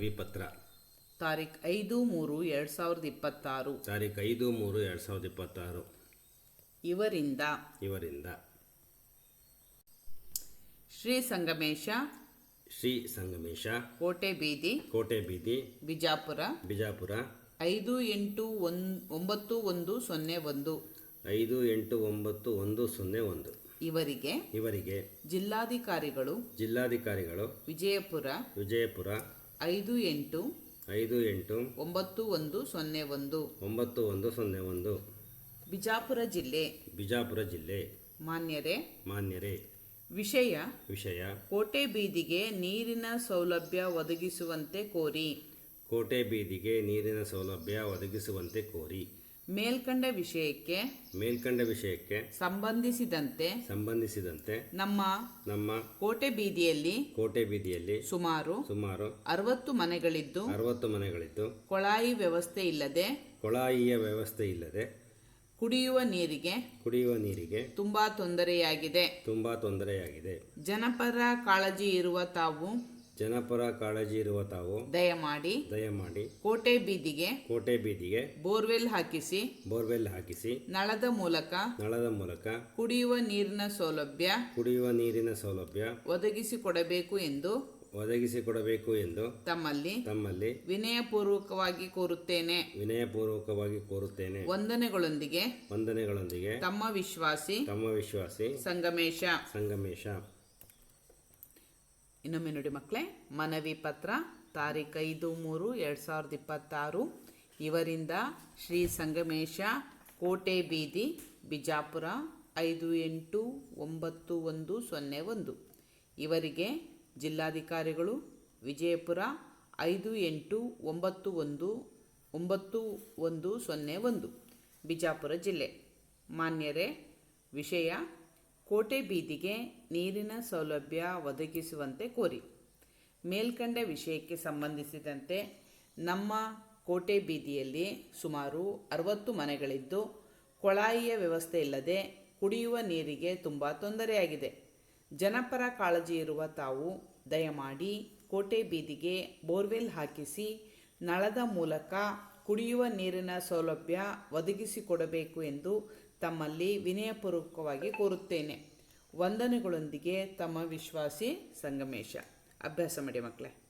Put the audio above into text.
ಮನವಿ ಪತ್ರ ತಾರೀಖ್ ಐದು ಮೂರು ಎರಡು ಸಾವಿರದ ಇಪ್ಪತ್ತಾರು. ತಾರೀಕು ಐದು ಮೂರು ಎರಡು ಸಾವಿರದ ಇಪ್ಪತ್ತಾರು. ಇವರಿಂದ. ಇವರಿಂದ. ಶ್ರೀ ಸಂಗಮೇಶ. ಶ್ರೀ ಸಂಗಮೇಶ. ಕೋಟೆ ಬೀದಿ. ಕೋಟೆ ಬೀದಿ. ಬಿಜಾಪುರ. ಬಿಜಾಪುರ. ಐದು ಎಂಟು ಒನ್ ಒಂಬತ್ತು ಒಂದು ಸೊನ್ನೆ ಒಂದು. ಐದು ಎಂಟು ಒಂಬತ್ತು ಒಂದು ಸೊನ್ನೆ ಒಂದು. ಇವರಿಗೆ. ಇವರಿಗೆ. ಜಿಲ್ಲಾಧಿಕಾರಿಗಳು. ಜಿಲ್ಲಾಧಿಕಾರಿಗಳು. ವಿಜಯಪುರ. ವಿಜಯಪುರ. ಐದು ಎಂಟು ಐದು ಎಂಟು ಒಂಬತ್ತು ಒಂದು ಸೊನ್ನೆ ಒಂದು ಒಂಬತ್ತು ಒಂದು ಸೊನ್ನೆ ಒಂದು ಬಿಜಾಪುರ ಜಿಲ್ಲೆ ಬಿಜಾಪುರ ಜಿಲ್ಲೆ ಮಾನ್ಯರೇ ಮಾನ್ಯರೇ ವಿಷಯ ವಿಷಯ ಕೋಟೆ ಬೀದಿಗೆ ನೀರಿನ ಸೌಲಭ್ಯ ಒದಗಿಸುವಂತೆ ಕೋರಿ ಕೋಟೆ ಬೀದಿಗೆ ನೀರಿನ ಸೌಲಭ್ಯ ಒದಗಿಸುವಂತೆ ಕೋರಿ ಮೇಲ್ಕಂಡ ವಿಷಯಕ್ಕೆ ಮೇಲ್ಕಂಡ ವಿಷಯಕ್ಕೆ ಸಂಬಂಧಿಸಿದಂತೆ ಸಂಬಂಧಿಸಿದಂತೆ ನಮ್ಮ ನಮ್ಮ ಕೋಟೆ ಬೀದಿಯಲ್ಲಿ ಕೋಟೆ ಬೀದಿಯಲ್ಲಿ ಸುಮಾರು ಸುಮಾರು ಅರವತ್ತು ಮನೆಗಳಿದ್ದು ಅರವತ್ತು ಮನೆಗಳಿದ್ದು ಕೊಳಾಯಿ ವ್ಯವಸ್ಥೆ ಇಲ್ಲದೆ ಕೊಳಾಯಿಯ ವ್ಯವಸ್ಥೆ ಇಲ್ಲದೆ ಕುಡಿಯುವ ನೀರಿಗೆ ಕುಡಿಯುವ ನೀರಿಗೆ ತುಂಬಾ ತೊಂದರೆಯಾಗಿದೆ. ತುಂಬಾ ತೊಂದರೆಯಾಗಿದೆ. ಜನಪರ ಕಾಳಜಿ ಇರುವ ತಾವು ಜನಪರ ಕಾಳಜಿ ಇರುವ ತಾವು ದಯಮಾಡಿ ದಯಮಾಡಿ ಕೋಟೆ ಬೀದಿಗೆ ಕೋಟೆ ಬೀದಿಗೆ ಬೋರ್ವೆಲ್ ಹಾಕಿಸಿ ಬೋರ್ವೆಲ್ ಹಾಕಿಸಿ ನಳದ ಮೂಲಕ ನಳದ ಮೂಲಕ ಕುಡಿಯುವ ನೀರಿನ ಸೌಲಭ್ಯ ಕುಡಿಯುವ ನೀರಿನ ಸೌಲಭ್ಯ ಒದಗಿಸಿಕೊಡಬೇಕು ಎಂದು ಒದಗಿಸಿಕೊಡಬೇಕು ಎಂದು ತಮ್ಮಲ್ಲಿ ತಮ್ಮಲ್ಲಿ ವಿನಯಪೂರ್ವಕವಾಗಿ ಕೋರುತ್ತೇನೆ. ವಿನಯಪೂರ್ವಕವಾಗಿ ಕೋರುತ್ತೇನೆ. ವಂದನೆಗಳೊಂದಿಗೆ ವಂದನೆಗಳೊಂದಿಗೆ ತಮ್ಮ ವಿಶ್ವಾಸಿ ತಮ್ಮ ವಿಶ್ವಾಸಿ ಸಂಗಮೇಶ. ಸಂಗಮೇಶ. ಇನ್ನೊಮ್ಮೆ ನೋಡಿ ಮಕ್ಕಳೇ, ಮನವಿ ಪತ್ರ, ತಾರೀಖು ಐದು ಮೂರು ಎರಡು ಸಾವಿರದ ಇಪ್ಪತ್ತಾರು, ಇವರಿಂದ ಶ್ರೀ ಸಂಗಮೇಶ, ಕೋಟೆ ಬೀದಿ, ಬಿಜಾಪುರ ಐದು ಎಂಟು ಒಂಬತ್ತು ಒಂದು ಸೊನ್ನೆ ಒಂದು. ಇವರಿಗೆ ಜಿಲ್ಲಾಧಿಕಾರಿಗಳು, ವಿಜಯಪುರ ಐದು ಎಂಟು ಒಂಬತ್ತು ಒಂದು ಒಂಬತ್ತು ಒಂದು ಸೊನ್ನೆ ಒಂದು, ಬಿಜಾಪುರ ಜಿಲ್ಲೆ. ಮಾನ್ಯರೇ, ವಿಷಯ ಕೋಟೆ ಬೀದಿಗೆ ನೀರಿನ ಸೌಲಭ್ಯ ಒದಗಿಸುವಂತೆ ಕೋರಿ. ಮೇಲ್ಕಂಡ ವಿಷಯಕ್ಕೆ ಸಂಬಂಧಿಸಿದಂತೆ ನಮ್ಮ ಕೋಟೆ ಬೀದಿಯಲ್ಲಿ ಸುಮಾರು ಅರವತ್ತು ಮನೆಗಳಿದ್ದು, ಕೊಳಾಯಿಯ ವ್ಯವಸ್ಥೆ ಇಲ್ಲದೆ ಕುಡಿಯುವ ನೀರಿಗೆ ತುಂಬ ತೊಂದರೆಯಾಗಿದೆ. ಜನಪರ ಕಾಳಜಿ ಇರುವ ತಾವು ದಯಮಾಡಿ ಕೋಟೆ ಬೀದಿಗೆ ಬೋರ್ವೆಲ್ ಹಾಕಿಸಿ, ನಳದ ಮೂಲಕ ಕುಡಿಯುವ ನೀರಿನ ಸೌಲಭ್ಯ ಒದಗಿಸಿಕೊಡಬೇಕು ಎಂದು ತಮ್ಮಲ್ಲಿ ವಿನಯಪೂರ್ವಕವಾಗಿ ಕೋರುತ್ತೇನೆ. ವಂದನೆಗಳೊಂದಿಗೆ ತಮ್ಮ ವಿಶ್ವಾಸಿ ಸಂಗಮೇಶ. ಅಭ್ಯಾಸ ಮಾಡಿ ಮಕ್ಕಳೇ.